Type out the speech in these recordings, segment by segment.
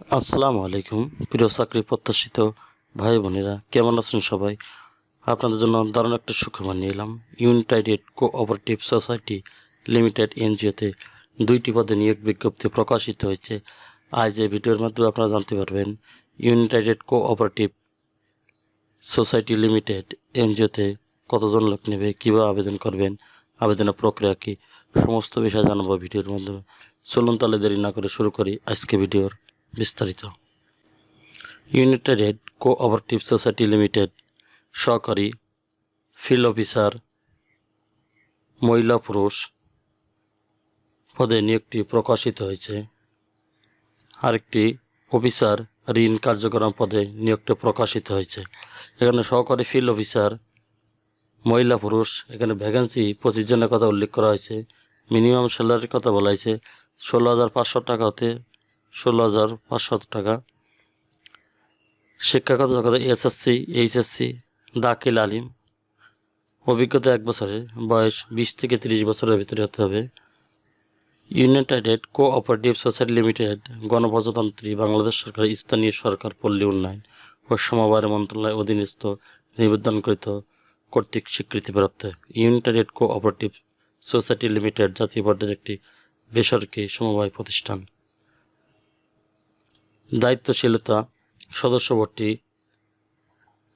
আসসালামু আলাইকুম, প্রিয় চাকরি প্রত্যাশিত ভাই বোনেরা, কেমন আছেন সবাই? আপনাদের জন্য দারুণ একটা সুখবর নিয়ে এলাম। ইউনাইটেড কোঅপারেটিভ সোসাইটি লিমিটেড এনজিওতে দুইটি পদে নিয়োগ বিজ্ঞপ্তি প্রকাশিত হয়েছে। আজ এই ভিডিওর মাধ্যমে আপনারা জানতে পারবেন ইউনাইটেড কোঅপারেটিভ সোসাইটি লিমিটেড এনজিওতে কতজন লোক নেবে, কীভাবে আবেদন করবেন, আবেদনের প্রক্রিয়া কী, সমস্ত বিষয় জানাব ভিডিওর মাধ্যমে। চলুন তাহলে দেরি না করে শুরু করি আজকে ভিডিওর। বিস্তারিত। ইউনাইটেড কোঅপারেটিভ সোসাইটি লিমিটেড সহকারী ফিল্ড অফিসার মহিলা পুরুষ পদে নিয়োগটি প্রকাশিত হয়েছে। আরেকটি অফিসার ঋণ কার্যক্রম পদে নিয়োগটি প্রকাশিত হয়েছে। এখানে সহকারী ফিল্ড অফিসার, মহিলা পুরুষ, এখানে ভ্যাকেন্সি পঁচিশ জনের কথা উল্লেখ করা হয়েছে। মিনিমাম স্যালারির কথা বলা হয়েছে। ষোলো হাজার পাঁচশো টাকা হতে ষোলো হাজার পাঁচশত টাকা। শিক্ষাগত যোগ্যতা এসএসসি, এইচএসসি, দাখিল আলিম। অভিজ্ঞতা এক বছরের। বয়স বিশ থেকে তিরিশ বছরের ভিতরে হতে হবে। ইউনাইটেড কোঅপারেটিভ সোসাইটি লিমিটেড গণপ্রজাতন্ত্রী, বাংলাদেশ সরকার, স্থানীয় সরকার, পল্লী উন্নয়ন ও সমবায় মন্ত্রণালয়ের অধীনস্থ, নিবেদনকৃত কর্তৃক স্বীকৃতিপ্রাপ্ত ইউনাইটেড কোঅপারেটিভ সোসাইটি লিমিটেড জাতীয় পর্যায়ের একটি বেসরকারি সমবায় প্রতিষ্ঠান। দায়িত্বশীলতা, সদস্যবর্তী,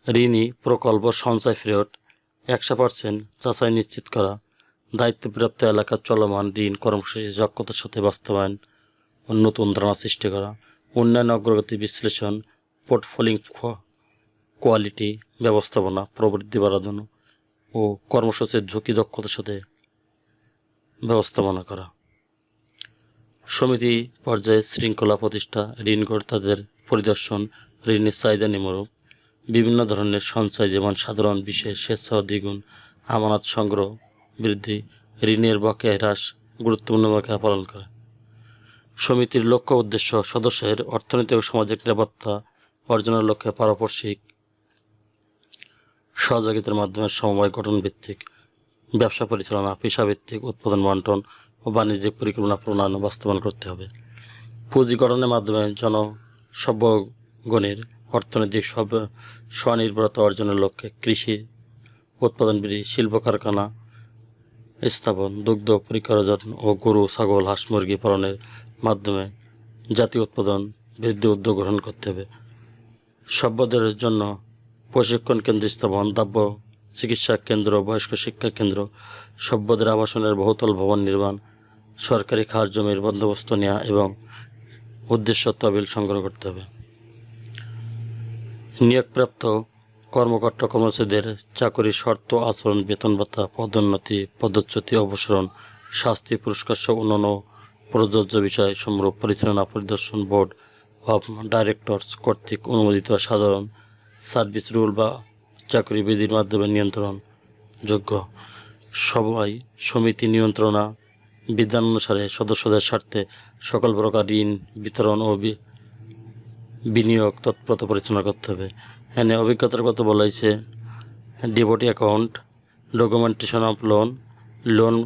ঋণী, প্রকল্প, সঞ্চয় ফেরত, একশো পার্সেন্ট যাচাই নিশ্চিত করা, দায়িত্বপ্রাপ্ত এলাকার চলমান ঋণ কর্মসূচি দক্ষতার সাথে বাস্তবায়ন ও নতুন ধারণা সৃষ্টি করা, উন্নয়ন অগ্রগতি বিশ্লেষণ পোর্টফোলিং কোয়ালিটি ব্যবস্থাপনা, প্রবৃদ্ধি বাড়ানো ও কর্মসূচির ঝুঁকি দক্ষতার সাথে ব্যবস্থাপনা করা। সমিতি পর্যায়ে শৃঙ্খলা প্রতিষ্ঠা, ঋণকর্তাদের পরিদর্শন, ঋণের চাহিদা নিমরূপ বিভিন্ন ধরনের সঞ্চয়, যেমন সাধারণ, বিশেষ স্বেচ্ছা দ্বিগুণ, আমানত সংগ্রহ বৃদ্ধি, ঋণের বকেয়া হ্রাস, গুরুত্বপূর্ণ ভূমিকা পালন করে। সমিতির লক্ষ্য উদ্দেশ্য সদস্যের অর্থনৈতিক ও সামাজিক নিরাপত্তা অর্জনের লক্ষ্যে পারপার্শ্বিক সহযোগিতার মাধ্যমে সমবায় গঠন ভিত্তিক ব্যবসা পরিচালনা, পেশাভিত্তিক উৎপাদন বন্টন ও বাণিজ্যিক পরিকল্পনা প্রণয়ন ও বাস্তবায়ন করতে হবে। পুঁজি গঠনের মাধ্যমে জনসভ্যগণের অর্থনৈতিক সব স্বনির্ভরতা অর্জনের লক্ষ্যে কৃষি উৎপাদন বৃদ্ধি শিল্প কারখানা স্থাপন, দুগ্ধ পরিকরজন ও গরু, ছাগল, হাঁস, মুরগি পালনের মাধ্যমে জাতীয় উৎপাদন, বৃদ্ধি উদ্যোগ গ্রহণ করতে হবে। সভ্যদের জন্য প্রশিক্ষণ কেন্দ্র স্থাপন দাব্য চিকিৎসা কেন্দ্র, বয়স্ক শিক্ষা কেন্দ্র, সভ্যদের আবাসনের বহুতল ভবন নির্মাণ, সরকারি খাস জমির বন্দোবস্ত নেওয়া এবং উদ্দেশ্য তহবিল সংগ্রহ করতে হবে। নিয়োগপ্রাপ্ত কর্মকর্তা কর্মচারীদের চাকরির শর্ত আচরণ, বেতন ভাতা, পদোন্নতি, পদচ্যুতি, অবসরণ, শাস্তি, পুরস্কার সহ অন্যান্য প্রযোজ্য বিষয় সমূহ পরিচালনা পরিদর্শন বোর্ড অব ডাইরেক্টরস কর্তৃক অনুমোদিত সাধারণ সার্ভিস রুল বা চাকরি বিধির মাধ্যমে নিয়ন্ত্রণ যোগ্য। সবাই সমিতি নিয়ন্ত্রণা, বিধান অনুসারে সদস্যদের স্বার্থে সকল প্রকার ঋণ বিতরণ ও বিনিয়োগ তৎপরতা পরিচালনা করতে হবে। এনে অভিজ্ঞতার কথা বলা হয়েছে account, documentation of loan loan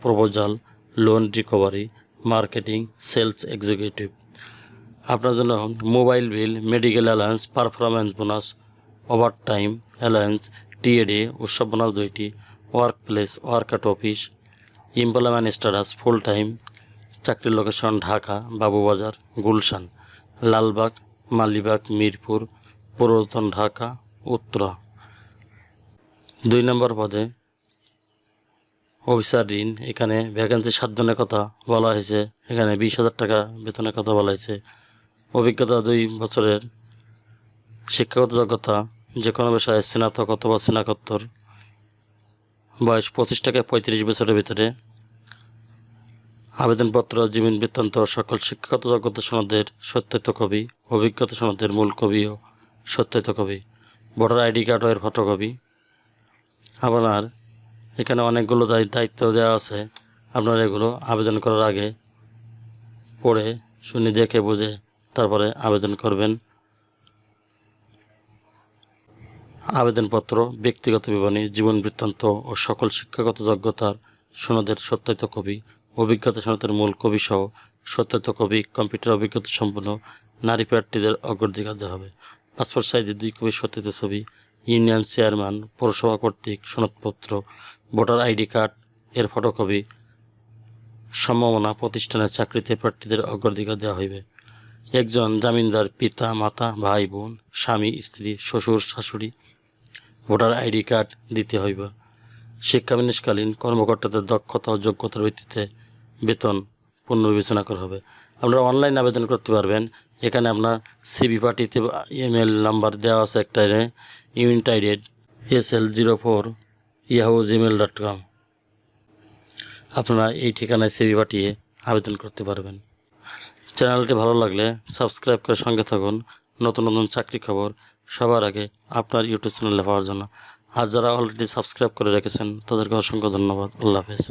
proposal, loan recovery, marketing, sales executive. আপনার জন্য mobile bill, medical allowance performance bonus over time allowance TA DA উৎসব বোনাস দুইটি work place work at office employment status full time চাকরির location Dhaka Babubazar Gulshan Lalbagh Malibagh Mirpur পুরাতন ঢাকা উত্তরা দুই নম্বর পদে officer ঋণ, এখানে ভ্যাকেন্সি সাত জনের কথা বলা হয়েছে, এখানে বিশ হাজার টাকা বেতনের কথা বলা হয়েছে। অভিজ্ঞতা দুই বছরের শিক্ষাগত যোগ্যতা যে কোনো বিষয়ে স্নাতক অথবা স্নাতকোত্তর। বয়স পঁচিশ থেকে পঁয়ত্রিশ বছরের ভিতরে। আবেদনপত্র, জীবন বৃত্তান্ত, সকল শিক্ষাগত যোগ্যতা সনদের সত্যায়িত কবি অভিজ্ঞতা সনদের মূল কপি ও কপি, ভোটার আইডি কার্ড এর ফটোকপি। আপনার এখানে অনেকগুলো দায়ি- দায়িত্ব দেওয়া আছে। আপনার এগুলো আবেদন করার আগে পড়ে, শুনে দেখে বুঝে তারপরে আবেদন করবেন। আবেদনপত্র, ব্যক্তিগত বিবরণী, জীবন বৃত্তান্ত ও সকল শিক্ষাগত যোগ্যতার সনদের সত্যায়িত কপি, অভিজ্ঞতা সনদের মূল কবি সহ সত্যত কবি কম্পিউটার অভিজ্ঞতা সম্পন্ন নারী প্রার্থীদের অগ্রাধিকার দেওয়া হবে। পাসপোর্ট সাইজের দুই কপি সত্যিত ছবি, ইউনিয়ন চেয়ারম্যান, পৌরসভা কর্তৃক সনদপত্র, ভোটার আইডি কার্ড, এর ফটোকপি, সম্ভাবনা প্রতিষ্ঠানের চাকরিতে প্রার্থীদের অগ্রাধিকার দেওয়া হইবে। একজন জামিনদার পিতা, মাতা, ভাই, বোন, স্বামী, স্ত্রী, শ্বশুর, শাশুড়ি ভোটার আইডি কার্ড দিতে হইবে। শিক্ষাবিনিষ্কালীন কর্মকর্তাদের দক্ষতা ও যোগ্যতার ভিত্তিতে বেতন পুনর্বিবেচনা করা হবে। আপনারা অনলাইন আবেদন করতে পারবেন। এখানে আপনার সিবি পার্টিতে ইমেল নাম্বার দেওয়া আছে একটা united S L zero four Yahoo Gmail dot com. আপনারা এই ঠিকানায় সিবি পাঠিয়ে আবেদন করতে পারবেন। চ্যানেলটি ভালো লাগলে সাবস্ক্রাইব করে সঙ্গে থাকুন। নতুন নতুন চাকরি খবর সবার আগে আপনার ইউটিউব চ্যানেলে পাওয়ার জন্য। আর যারা অলরেডি সাবস্ক্রাইব করে রেখেছেন, তাদেরকে অসংখ্য ধন্যবাদ। আল্লাহ হাফেজ।